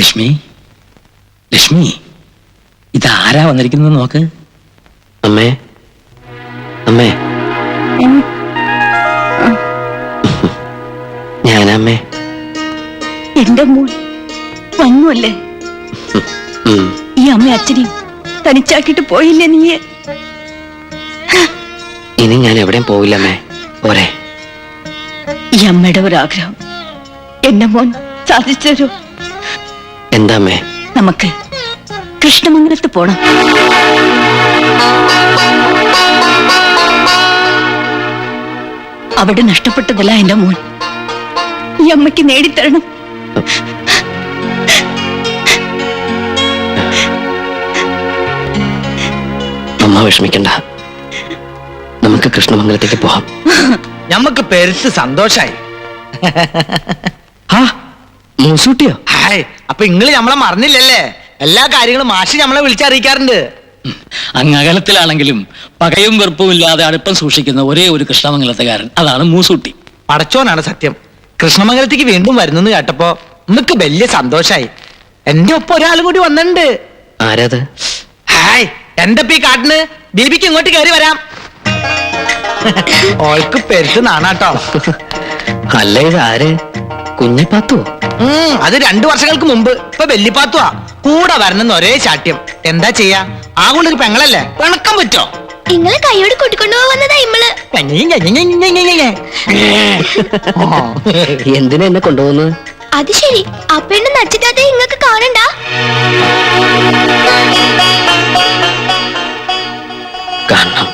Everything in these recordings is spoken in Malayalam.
ലക്ഷ്മി? ലക്ഷ്മി ഇതാരാ വന്നിരിക്കുന്നത് നോക്ക്. അമ്മേ അമ്മേ. ഞാനമ്മേ. എന്റെ മോൾ വന്നുവല്ലേ? അല്ലേ ഈ അമ്മ അച്ഛനെയും തനിച്ചാക്കിട്ട് പോയില്ലേ നീ ഇനി ഞാൻ എവിടെയും പോവില്ലമ്മേ. പോരെ. ഈ അമ്മയുടെ ഒരാഗ്രഹം എന്റെ മോൻ സാധിച്ചു തരൂ എന്താ നമുക്ക് കൃഷ്ണമംഗലത്ത് പോണം. അവിടെ നഷ്ടപ്പെട്ടതല്ല എന്റെ മോൻ. ഈ അമ്മയ്ക്ക് നേടിത്തരണം. അമ്മ വിഷമിക്കണ്ട. നമുക്ക് കൃഷ്ണമംഗലത്തേക്ക് പോവാം നമുക്ക് പെരുത്ത് സന്തോഷായി. ആ മൂസൂട്ടിയോ? അപ്പൊ ഇങ്ങൾ നമ്മളെ മറന്നില്ലല്ലേ? എല്ലാ കാര്യങ്ങളും മാഷി നമ്മളെ വിളിച്ചറിയിക്കാറുണ്ട്. അങ്ങകലത്തിലാണെങ്കിലും പകയും വെറുപ്പും ഇല്ലാതെ അടുപ്പം സൂക്ഷിക്കുന്ന ഒരേ ഒരു കൃഷ്ണമംഗലത്തുകാരൻ അതാണ് മൂസൂട്ടി. പടച്ചോനാണ് സത്യം. കൃഷ്ണമംഗലത്തേക്ക് വീണ്ടും വരുന്നെന്ന് കേട്ടപ്പോ നമുക്ക് വലിയ സന്തോഷായി. എന്റെ ഒപ്പം ഒരാളും കൂടി വന്നിട്ടുണ്ട് ആരത്? ഹായ് എന്റെ ഈ കാട്ടിന്? ദീപിക്ക് ഇങ്ങോട്ട് കയറി വരാം. ഓൾക്ക് പെരുത്ത് നാണാട്ടോ. അല്ലേ ഇത് ആര് കുഞ്ഞിപ്പാത്തോ? ഉം, അത് രണ്ടു വർഷങ്ങൾക്ക് മുമ്പ്. ഇപ്പൊ വെല്ലിപ്പാത്തുവാ കൂടെ വരണമെന്ന് ഒരേ ശാഠ്യം. എന്താ ചെയ്യാ? ആകൊണ്ടൊരു പെങ്ങളല്ലേ? പിണക്കം പറ്റോ? നിങ്ങളെ കൈയോട് കൂട്ടിക്കൊണ്ടു പോകുന്നതാ ഇമ്മൾ. എന്തിനാ എന്നെ കൊണ്ടുപോകുന്നത്? അത് ശരി. ആ പെണ്ണ് നച്ചിട്ടാതെ ഇങ്ങക്ക് കാണണ്ട? കാണണം.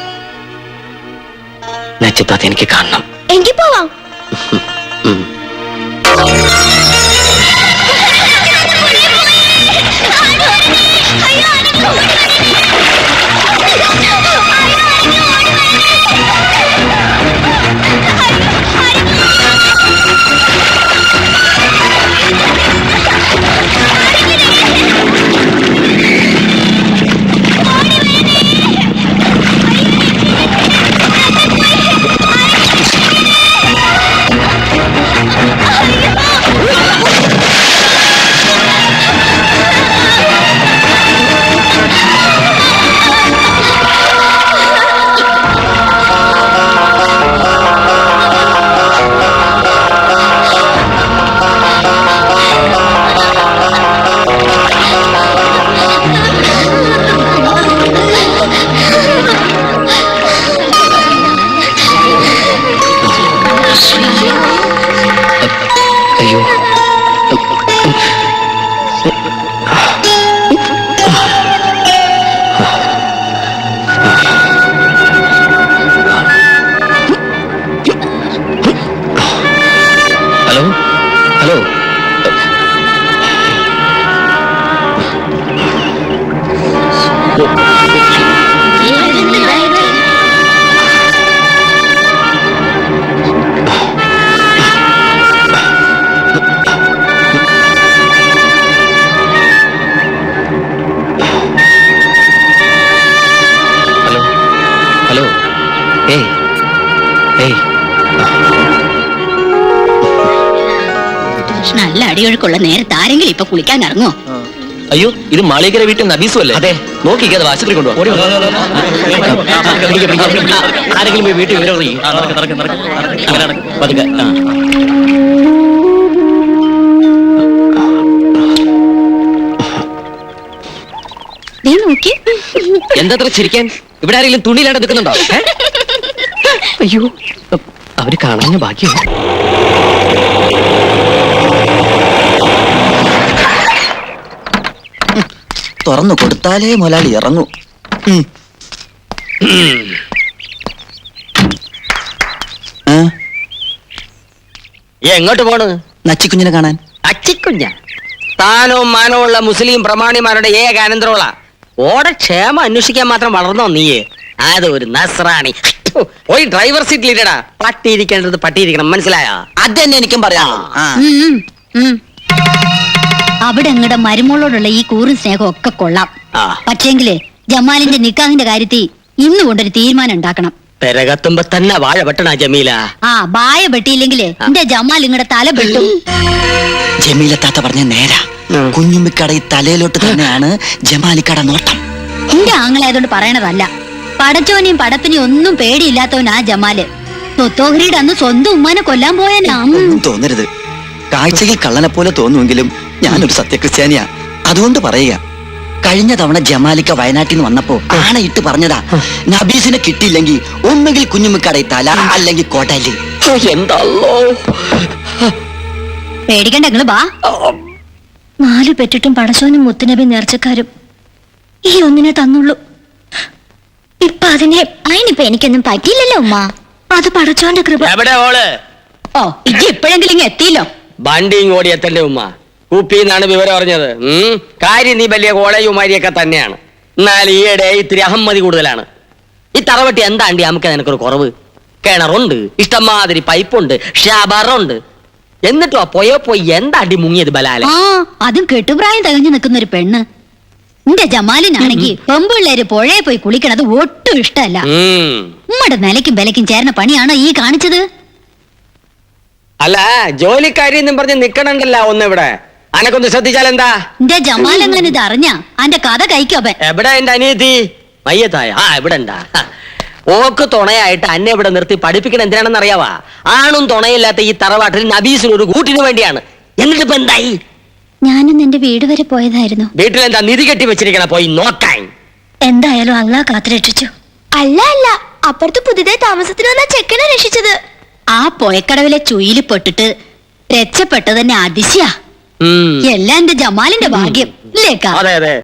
നച്ചിത്താത്ത എനിക്ക് കാണണം. നല്ല അടിയൊഴുക്കുള്ള നേരത്തെ ആരെങ്കിലും ഇപ്പൊ കുളിക്കാൻ ഇറങ്ങോ അയ്യോ ഇത് മാളികര വീട്ടിൽ നബീസു അല്ലേ അതെ നോക്കിക്കത് ആശുപത്രി കൊണ്ടുപോകും ആരെങ്കിലും പോയി വീട്ടിൽ വിവരം അറിയിക്കും പതുക്കെ ആ. ദേ നോക്കി എന്താത്ര ചിരിക്കാൻ ഇവിടെ ആരെങ്കിലും തുണിയിലാണ്ട് നിൽക്കുന്നുണ്ടോ ഏ? അയ്യോ അവർ കാണാൻ ബാക്കിയുണ്ട് തുറന്നു കൊടുത്താലേ മുലാളി ഇറങ്ങൂ. ഏ? എങ്ങോട്ട് പോണു നച്ചിക്കുഞ്ഞിനെ കാണാൻ. അച്ചിക്കുഞ്ഞ? താനോ മാനോ ഉള്ള മുസ്ലിം പ്രമാണിമാരുടെ ഏക അനന്തരമുള്ള ഓടെ ക്ഷേമം അന്വേഷിക്കാൻ മാത്രം വളർന്നോ നീയെ? അത് ഒരു നസ്രാണി. ഒരു ഡ്രൈവർ സീറ്റിൽ ഇടടാ. പട്ടിയിരിക്കേണ്ടത് പട്ടിയിരിക്കണം മനസ്സിലായോ? അത് തന്നെ എനിക്കും പറയാം. അവിടെ അങ്ങടെ മരുമോളോടുള്ള ഈ കൂറും സ്നേഹം ഒക്കെ കൊള്ളാം. പക്ഷേങ്കിൽ ജമാലിന്റെ നിക്കാഹിന്റെ കാര്യത്തിൽ ഇന്ന് കൊണ്ടൊരു തീരുമാനം ഉണ്ടാക്കണം. പെരകത്തുമ്പോ തന്നെ വാഴ വെട്ടണ ജമീല. ആ വായ വെട്ടിയില്ലെങ്കിൽ എന്റെ ജമാൽ ഇങ്ങടെ തല വെട്ടും. ജമീല താത്ത പറഞ്ഞ നേരാ. കുഞ്ഞുമ്മിക്കട ഈ തലയിലോട്ട് തന്നെയാണ് ജമാലിക്കട നോട്ടം. എന്റെ ആങ്ങളായതുകൊണ്ട് പറയണതല്ല. പടച്ചോനെയും പടപ്പിനെയും ഒന്നും പേടിയില്ലാത്തവനാ ആ ജമാൽ. സ്വത്തോഹരിയുടെ അന്ന് സ്വന്തം ഉമ്മാനെ കൊല്ലാൻ പോയനാ തോന്നരുത്. കാഴ്ചയിൽ കള്ളനെ പോലെ തോന്നുമെങ്കിലും ഞാനൊരു സത്യക്രിസ്ത്യാനിയാ. അതുകൊണ്ട് പറയുക. കഴിഞ്ഞ തവണ ജമാലിക്ക വയനാട്ടിൽ നിന്ന് വന്നപ്പോ ഇട്ട് പറഞ്ഞതാ. നബീസിനെ കിട്ടിയില്ലെങ്കിൽ ഒന്നുകിൽ കുഞ്ഞുമ്മിക്കട തല അല്ലെങ്കിൽ കോട്ടാലി പേടിക്കണ്ട നിങ്ങൾ ബാ നാലു പെറ്റിട്ടും പടശോനും മുത്തുനബി നേർച്ചക്കാരും ഈ ഒന്നിനെ തന്നുള്ളൂ. ഇപ്പൊ അതിനെ അതിനിപ്പൊ എനിക്കൊന്നും പറ്റിയില്ലല്ലോ ഉമ്മ. അത് പടച്ചോന്റെ കൃപ. എവിടെ ഓൾ ഓ ഇജ്ജ് ഇപ്പോഴെങ്കിലും ഇങ്ങ് എത്തിയില്ലോ. വണ്ടിയും ഓടി എത്തല്ലേ ഉമ്മ. കുപ്പിന്നാണ് വിവരം അറിഞ്ഞത്. കാര്യം നീ വലിയ കോളേജുമാരിയൊക്കെ തന്നെയാണ്. എന്നാൽ ഈയിടെ ഇത്തിരി അഹമ്മതി കൂടുതലാണ്. ഈ തറവട്ടി എന്താണ്ടി? നമുക്ക് നിനക്കൊരു കുറവ്. കിണറുണ്ട് ഇഷ്ടംമാതിരി പൈപ്പുണ്ട് ഷാബറുണ്ട്. എന്നിട്ടോ പോയോ പോയി എന്താണ്ടി മുങ്ങിയത് ബലാല? അതും കെട്ടുപ്രായം തികഞ്ഞു നിൽക്കുന്ന ഒരു പെണ്ണ്. നിന്റെ ജമാലിനാണെങ്കിൽ പെമ്പിള്ളേര് പുഴയെ പോയി കുളിക്കണത് ഒട്ടും ഇഷ്ടമല്ല. ഉമ്മയുടെ നിലയ്ക്കും വിലയ്ക്കും ചേർന്ന പണിയാണോ ഈ കാണിച്ചത്? അല്ല ജോലിക്കാരി എന്നും പറഞ്ഞ് നിക്കണണ്ടല്ല ഒന്ന് ഇവിടെ അനക്കൊന്ന് ശ്രദ്ധിച്ചാൽ എന്താ എന്റെ ജമാലെങ്ങനെ ഇത് അറിഞ്ഞ? അന്റെ കഥ കഴിക്കോപ്പൻ എവിടെ എന്റെ അനിയത്തി? മയ്യത്തായ. ആ എവിടെ ഉണ്ടാ ഓക്ക് തുണയായിട്ട് അന്നെ ഇവിടെ നിർത്തി പഠിപ്പിക്കണ എന്തിനാണെന്ന് അറിയാവാ? ആണും തുണയില്ലാത്ത ഈ തറവാട്ടിൽ നബീസിന് ഒരു കൂട്ടിനു വേണ്ടിയാണ്. എന്നിട്ട് ഇപ്പൊ എന്തായി? ഞാനും എന്റെ വീട് വരെ പോയതായിരുന്നു. വീട്ടിൽ എന്താ നിധി കെട്ടി വെച്ചിരിക്കണ? പോയി നോക്കാൻ. എന്തായാലും അള്ളാ കാത്തുരക്ഷിച്ചു അല്ല അല്ല. അപ്പുറത്ത് പുതുതായി താമസത്തിന് വന്ന ചെക്കനെ രക്ഷിച്ചത്. ആ പൊയക്കടവിലെ ചുയിൽ പെട്ടിട്ട് രക്ഷപ്പെട്ടത് തന്നെ അതിശയാ. എല്ലാം എന്റെ ജമാലിന്റെ ഭാഗ്യം. ഇല്ലേക്കാ? അതെ അതെ.